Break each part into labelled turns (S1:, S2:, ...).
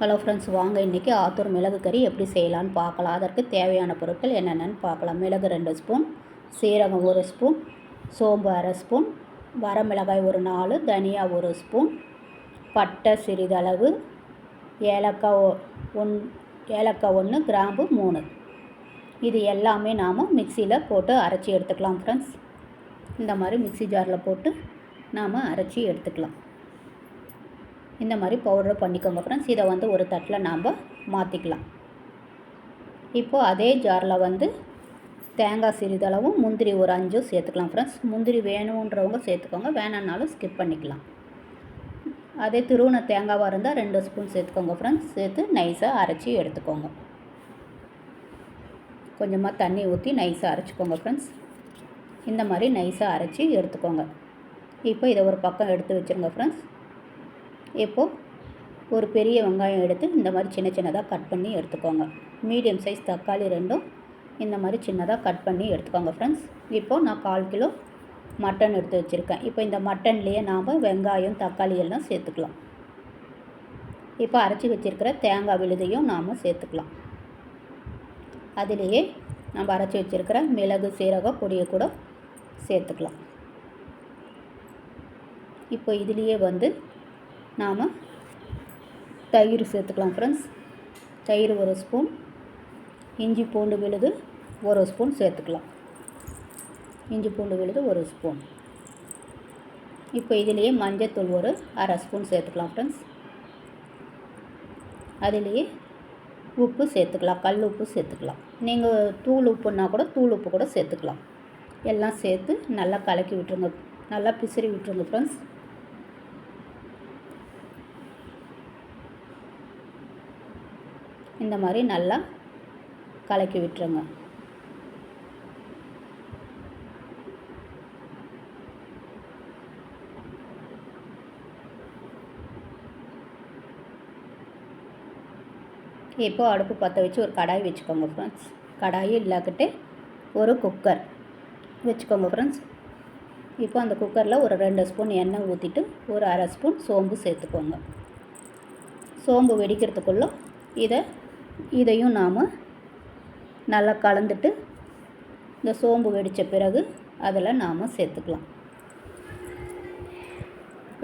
S1: Hello friends வாங்க இன்றைக்கி ஆத்தூர் மிளகு கறி எப்படி செய்யலான்னு பார்க்கலாம். அதற்கு தேவையான பொருட்கள் என்னென்னு பார்க்கலாம். மிளகு ரெண்டு ஸ்பூன் சீரகம் ஒரு ஸ்பூன் சோம்பு அரை ஸ்பூன் வரமிளகாய் ஒரு நாலு தனியா ஒரு ஸ்பூன் பட்டை சிறிதளவு ஏலக்காய் ஒ- ஒன் ஏலக்காய் ஒன்று கிராம்பு மூணு. இது எல்லாமே நாம் மிக்சியில் போட்டு அரைச்சி எடுத்துக்கலாம் ஃப்ரெண்ட்ஸ் இந்த மாதிரி மிக்ஸி ஜாரில் போட்டு நாம் அரைச்சி எடுத்துக்கலாம். இந்த மாதிரி பவுடர் பண்ணிக்கோங்க ஃப்ரெண்ட்ஸ் இதை வந்து ஒரு தட்டில் நாம் மாற்றிக்கலாம் இப்போது அதே ஜாரில் வந்து தேங்காய் சிறிதளவும் முந்திரி ஒரு அஞ்சும் சேர்த்துக்கலாம் ஃப்ரெண்ட்ஸ் முந்திரி வேணுன்றவங்க சேர்த்துக்கோங்க. வேணான்னாலும் ஸ்கிப் பண்ணிக்கலாம். அதே துருவன தேங்காவாக இருந்தால் ரெண்டு ஸ்பூன் சேர்த்துக்கோங்க ஃப்ரெண்ட்ஸ் சேர்த்து நைஸாக அரைச்சி எடுத்துக்கோங்க. கொஞ்சமாக தண்ணி ஊற்றி நைஸாக அரைச்சிக்கோங்க ஃப்ரெண்ட்ஸ் இந்த மாதிரி நைஸாக அரைச்சி எடுத்துக்கோங்க. இப்போ இதை ஒரு பக்கம் எடுத்து வச்சுருங்க ஃப்ரெண்ட்ஸ் இப்போது ஒரு பெரிய வெங்காயம் எடுத்து இந்த மாதிரி சின்ன சின்னதாக கட் பண்ணி எடுத்துக்கோங்க. மீடியம் சைஸ் தக்காளி ரெண்டும் இந்த மாதிரி சின்னதாக கட் பண்ணி எடுத்துக்கோங்க ஃப்ரெண்ட்ஸ் இப்போது நான் கால் கிலோ மட்டன் எடுத்து வச்சுருக்கேன். இப்போ இந்த மட்டன்லேயே நாம் வெங்காயம் தக்காளி எல்லாம் சேர்த்துக்கலாம். இப்போ அரைச்சி வச்சுருக்கிற தேங்காய் விழுதையும் நாம் சேர்த்துக்கலாம். அதிலேயே நம்ம அரைச்சி வச்சுருக்கிற மிளகு சீரகம் பொடியை கூட சேர்த்துக்கலாம். இப்போ இதுலேயே வந்து நாம் தயிர் சேர்த்துக்கலாம் ஃப்ரெண்ட்ஸ் தயிர் ஒரு ஸ்பூன் இஞ்சி பூண்டு விழுது ஒரு ஸ்பூன் சேர்த்துக்கலாம். இஞ்சி பூண்டு விழுது ஒரு ஸ்பூன் இப்போ இதுலேயே மஞ்சத்தூள் ஒரு அரை ஸ்பூன் சேர்த்துக்கலாம் ஃப்ரெண்ட்ஸ் அதுலேயே உப்பு சேர்த்துக்கலாம் கல் உப்பு சேர்த்துக்கலாம். நீங்கள் தூள் உப்புன்னா கூட தூள் உப்பு கூட சேர்த்துக்கலாம். எல்லாம் சேர்த்து நல்லா கலக்கி விட்டுருங்க. நல்லா பிசிறி விட்டுருங்க ஃப்ரெண்ட்ஸ் இந்த மாதிரி நல்லா கலக்கி விட்டுருங்க. இப்போது அடுப்பு பற்ற வச்சு ஒரு கடாய் வச்சுக்கோங்க ஃப்ரெண்ட்ஸ் கடாய் இல்லாக்கிட்டு ஒரு குக்கர் வச்சுக்கோங்க ஃப்ரெண்ட்ஸ் இப்போ அந்த குக்கரில் ஒரு ரெண்டு ஸ்பூன் எண்ணெய் ஊற்றிட்டு ஒரு அரை ஸ்பூன் சோம்பு சேர்த்துக்கோங்க. சோம்பு வெடிக்கிறதுக்குள்ளே இதை இதையும் நாம் நல்லா கலந்துட்டு இந்த சோம்பு வெடித்த பிறகு அதில் நாம் சேர்த்துக்கலாம்.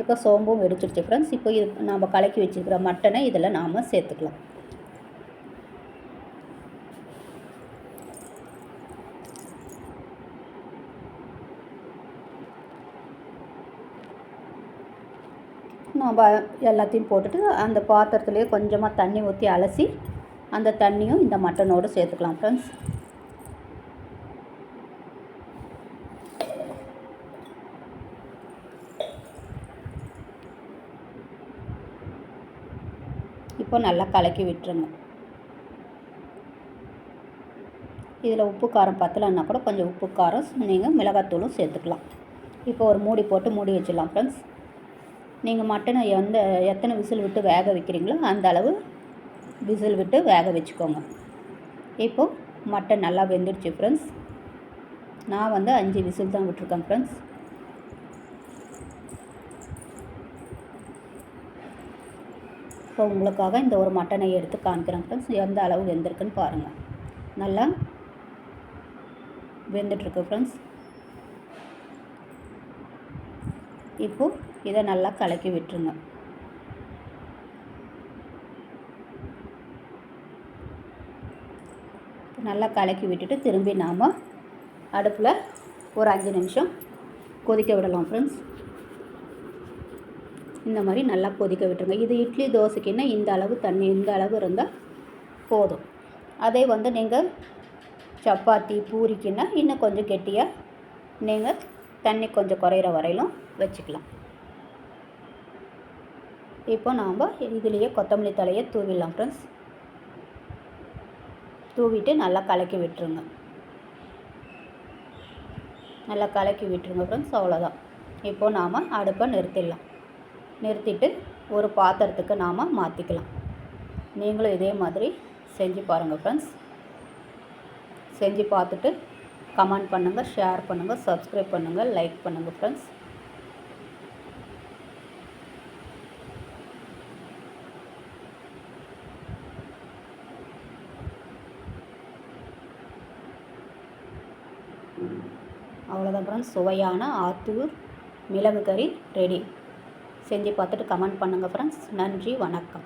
S1: இப்போ சோம்பும் வெடிச்சிருச்சு ஃப்ரெண்ட்ஸ் இப்போ இது நாம் கலக்கி வச்சுருக்கிற மட்டனை இதில் நாம் சேர்த்துக்கலாம். நம்ம எல்லாத்தையும் போட்டுட்டு அந்த பாத்திரத்துலேயே கொஞ்சமாக தண்ணி ஊற்றி அலசி அந்த தண்ணியும் இந்த மட்டனோடு சேர்த்துக்கலாம் ஃப்ரெண்ட்ஸ் இப்போ நல்லா கலக்கி விட்டுருங்க. இதில் உப்பு காரம் பத்தலைன்னா கூட கொஞ்சம் உப்பு காரம் நீங்கள் மிளகாத்தூளும் சேர்த்துக்கலாம். இப்போ ஒரு மூடி போட்டு மூடி வச்சிடலாம் ஃப்ரெண்ட்ஸ் நீங்கள் மட்டனை எந்த எத்தனை விசில் விட்டு வேக வைக்கிறீங்களோ அந்த அளவு விசில் விட்டு வேக வச்சுக்கோங்க. இப்போது மட்டன் நல்லா வெந்துடுச்சு ஃப்ரெண்ட்ஸ் நான் வந்து அஞ்சு விசில் தான் விட்டுருக்கேன் ஃப்ரெண்ட்ஸ் இப்போ உங்களுக்காக இந்த ஒரு மட்டனை எடுத்து காமிக்கிறேன் ஃப்ரெண்ட்ஸ் எந்த அளவு வெந்திருக்குன்னு பாருங்கள் நல்லா வெந்துட்டுருக்கு ஃப்ரெண்ட்ஸ் இப்போது இதை நல்லா கலக்கி விட்டுருங்க. நல்லா கலக்கி விட்டுட்டு திரும்பி நாம் அடுப்பில் ஒரு அஞ்சு நிமிஷம் கொதிக்க விடலாம் ஃப்ரெண்ட்ஸ் இந்த மாதிரி நல்லா கொதிக்க விட்டுருங்க. இது இட்லி தோசைக்குன்னா இந்த அளவு தண்ணி இந்த அளவு இருந்தால் போதும். அதே வந்து நீங்கள் சப்பாத்தி பூரிக்குன்னா இன்னும் கொஞ்சம் கெட்டியாக நீங்கள் தண்ணி கொஞ்சம் குறையிற வரையிலும் வச்சுக்கலாம். இப்போ நாம் இதுலேயே கொத்தமல்லி தலையை தூவிடலாம் ஃப்ரெண்ட்ஸ் தூவிட்டு நல்லா கலக்கி விட்டுருங்க. நல்லா கலக்கி விட்டுருங்க ஃப்ரெண்ட்ஸ் அவ்வளோதான் இப்போது நாம் அடுப்பை நிறுத்திடலாம். நிறுத்திட்டு ஒரு பாத்திரத்துக்கு நாம் மாற்றிக்கலாம் நீங்களும் இதே மாதிரி செஞ்சு பாருங்கள் ஃப்ரெண்ட்ஸ் செஞ்சு பார்த்துட்டு கமெண்ட் பண்ணுங்கள் ஷேர் பண்ணுங்கள் சப்ஸ்கிரைப் பண்ணுங்கள் லைக் பண்ணுங்கள் ஃப்ரெண்ட்ஸ் அவ்வளோதான் ஃப்ரெண்ட்ஸ் சுவையான ஆத்தூர் மிளகு கறி ரெடி செஞ்சு பார்த்துட்டு கமெண்ட் பண்ணுங்கள் ஃப்ரெண்ட்ஸ் நன்றி வணக்கம்.